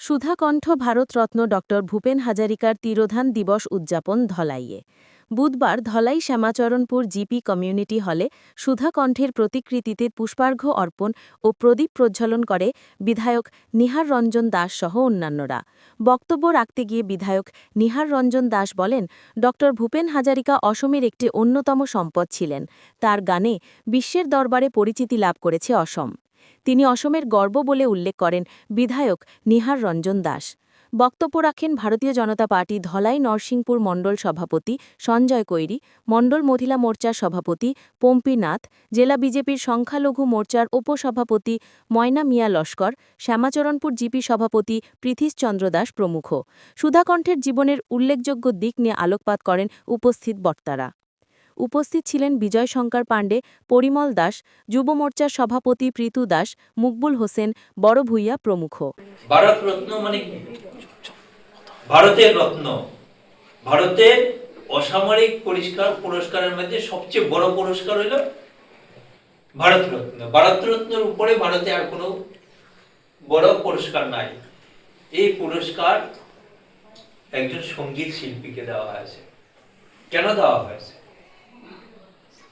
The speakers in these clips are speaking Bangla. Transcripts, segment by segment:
সুধাকণ্ঠ ভারতরত্ন ড. ভূপেন হাজারিকার তিরোধান দিবস উদযাপন ধলাইয়ে। বুধবার ধলাই শ্যামাচরণপুর জিপি কমিউনিটি হলে সুধাকণ্ঠের প্রতিকৃতিতে পুষ্পার্ঘ্য অর্পণ ও প্রদীপ প্রজ্বলন করে বিধায়ক নিহার রঞ্জন দাস সহ অন্যান্যরা। বক্তব্য রাখতে গিয়ে বিধায়ক নিহার রঞ্জন দাস বলেন, ড. ভূপেন হাজারিকা অসমের একটি অন্যতম সম্পদ ছিলেন। তার গানে বিশ্বের দরবারে পরিচিতি লাভ করেছে অসম। তিনি অসমের গর্ব বলে উল্লেখ করেন বিধায়ক নিহার রঞ্জন দাস। বক্তব্য রাখেন ভারতীয় জনতা পার্টি ধলাই নরসিংপুর মণ্ডল সভাপতি সঞ্জয় কৈরি, মণ্ডল মহিলা মোর্চার সভাপতি পম্পি নাথ, জেলা বিজেপির সংখ্যালঘু মোর্চার উপসভাপতি ময়না মিয়া লস্কর, শ্যামাচরণপুর জিপি সভাপতি পৃথিশ চন্দ্র দাস প্রমুখ। সুধাকণ্ঠের জীবনের উল্লেখযোগ্য দিক নিয়ে আলোকপাত করেন উপস্থিত বক্তারা। উপস্থিত ছিলেন বিজয় শঙ্কর পাণ্ডে, পরিমল দাস, যুব মোর্চার সভাপতি প্রীতু দাস, মুকবুল হোসেন, বড় ভূঁইয়া প্রমুখ। ভারত রত্ন মানে ভারতের রত্ন। ভারতের অসামরিক পুরস্কার পুরস্কারের মধ্যে সবচেয়ে বড় পুরস্কার হইল ভারত রত্ন ভারত রত্নের উপরে ভারতে আর কোনো বড় পুরস্কার নাই। এই পুরস্কার একজন সংগীত শিল্পীকে দেওয়া হয়েছে। কেন দেওয়া হয়েছে?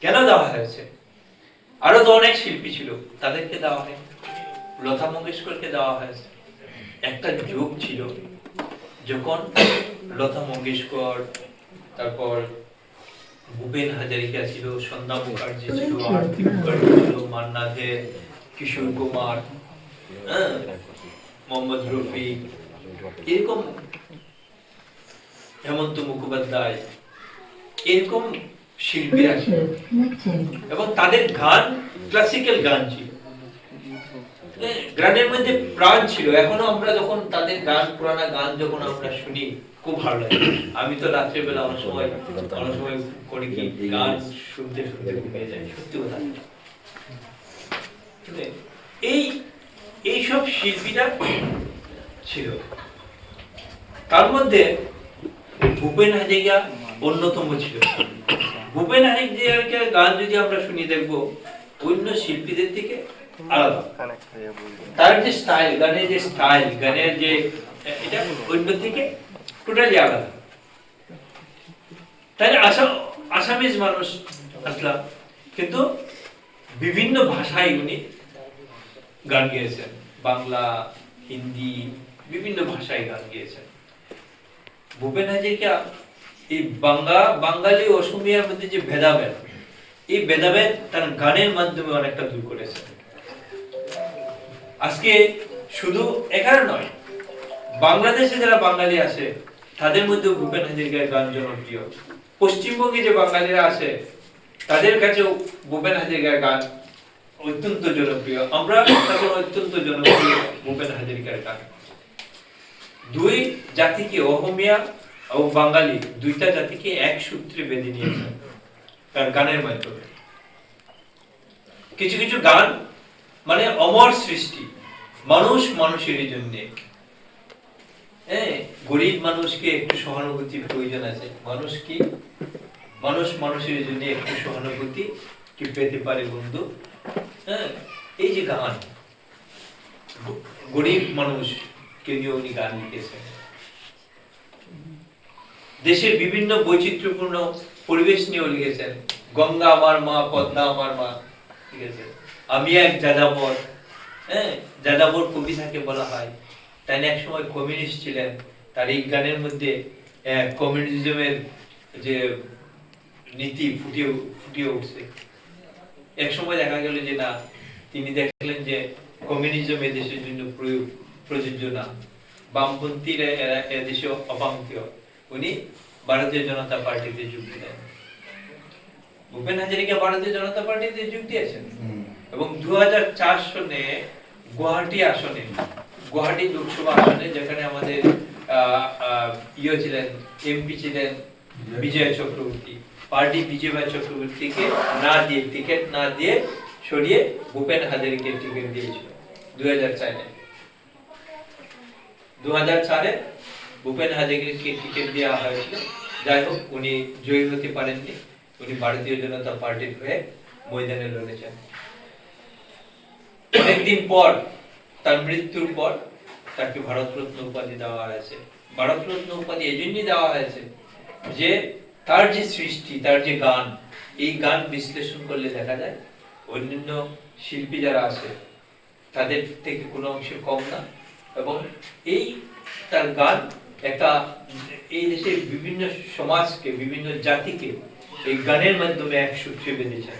কেন দেওয়া হয়েছে? আরও তো অনেক শিল্পী ছিল তাদেরকে দেওয়া হয় লতা মঙ্গেশকরকে দেওয়া হয়েছে। একটা যুগ ছিল যখন লতা মঙ্গেশকর তারপর ভূপেন হাজারিকা ছিল সন্ধ্যা মুখার্জি ছিল আরতি মুখার্জি ছিল মান্না দে কিশোর কুমার হ্যাঁ, মোহাম্মদ রফি এরকম হেমন্ত মুখোপাধ্যায় এরকম শিল্পীরা ছিল এবং তাদের গান ক্লাসিক্যাল গান ছিল। গানের মধ্যে প্রাণ ছিল। এখনও আমরা যখন তাদের গান পুরানা গান যখন আমরা শুনি খুব ভালো লাগে। আমি তো রাত্রে বেলা অনেক সময় অনেক সময় করি কি গান শুনতে শুনতে ঘুমিয়ে যাই। সত্যি কথা। এই এইসব শিল্পীরা ছিল। তার মধ্যে ভূপেন হাজারিকা অন্যতম ছিল। ভূপেন হাজারিকার গান যদি আমরা শুনি, দেখব অন্য শিল্পীদের থেকে আলাদা। তার যে স্টাইল গানের যে স্টাইল গানের যে, এটা অন্য থেকে টোটালি আলাদা। তাই আসাম আসামিজ মানুষ আসলাম, কিন্তু বিভিন্ন ভাষায় উনি গান গেয়েছেন। বাংলা, হিন্দি, বিভিন্ন ভাষায় গান গেয়েছেন। ভূপেন হাজারিকা এই বাংলা, বাঙালি অসমিয়ার মধ্যে যে ভেদাভেদ, এই ভেদাভেদ তার গানের মাধ্যমে অনেকটা দূর করেছেন আজকে শুধু এখানে নয়, বাংলাদেশে যারা বাঙালি আছে, তাদের মধ্যে ভূপেন হাজারিকার গান জনপ্রিয়। পশ্চিমবঙ্গে যে বাঙালিরা আছে, তাদের কাছেও ভূপেন হাজারিকার গান অত্যন্ত জনপ্রিয়। আমরা তখন অত্যন্ত জনপ্রিয় ভূপেন হাজারিকার গান। দুই জাতিকে অহমিয়া ও বাঙালি, দুইটা জাতিকে এক সূত্রে বেঁধে নিয়েছেন তার গানের মাধ্যমে। কিছু কিছু গান মানে অমর সৃষ্টি, মানুষ মানুষের জন্য। হ্যাঁ গরিব মানুষকে একটু সহানুভূতির প্রয়োজন আছে। মানুষ কি? মানুষ মানুষের জন্য একটু সহানুভূতি কি পেতে পারে বন্ধু? হ্যাঁ এই যে গান গরিব মানুষকে নিয়ে উনি গান লিখেছেন। দেশের বিভিন্ন বৈচিত্র্যপূর্ণ পরিবেশ নিয়েও লিখেছেন। গঙ্গা আমার মা, পদ্মা আমার মা ঠিক আছে আমি এক যাযাবর হ্যাঁ যাযাবর কবিতাকে বলা হয়। তাই এক সময় কমিউনিস্ট ছিলেন, তার এই গানের মধ্যে কমিউনিজমের যে নীতি ফুটিয়ে ফুটিয়ে উঠছে। এক সময় দেখা গেল যে না, তিনি দেখলেন যে কমিউনিজম এদেশের জন্য প্রযোজ্য না। বামপন্থীরা এরা এদেশে অবাঙ্কীয় উনি ভারতীয় জনতা পার্টিতে যোগ দিলেন ভূপেন হাজারিকা ভারতীয় জনতা পার্টিতে যোগ দিয়েছেন এবং দু সনে গুয়াহাটি আসনে গুয়াহাটি লোকসভা আসনে যেখানে আমাদের ইয়ে ছিলেন এমপি ছিলেন বিজয় চক্রবর্তী। পার্টি বিজয় চক্রবর্তীকে না দিয়ে টিকিট না দিয়ে সরিয়ে ভূপেন হাজারিকে টিকিট দিয়েছিল দু হাজার চারে। দু হাজার চারে ভূপেন হাজারিকে টিকিট দেওয়া হয়েছিল। যাই হোক, উনি জয়ী হতে পারেননি। উনি ভারতীয় জনতা পার্টির হয়ে ময়দানে লড়েছেন। অনেকদিন পর, তার মৃত্যুর পর, তাকে ভারতরত্ন উপাধি দেওয়া হয়েছে। ভারতরত্ন উপাধি এই জন্যই দেওয়া হয়েছে যে, তার যে সৃষ্টি, তার যে গান, এই গান বিশ্লেষণ করলে দেখা যায়, অন্যান্য শিল্পী যারা আছে, তাদের থেকে কোনো অংশে কম না। এবং এই তার গান একটা এই দেশের বিভিন্ন সমাজকে বিভিন্ন জাতিকে এই গানের মাধ্যমে এক সূত্রে বেঁধেছে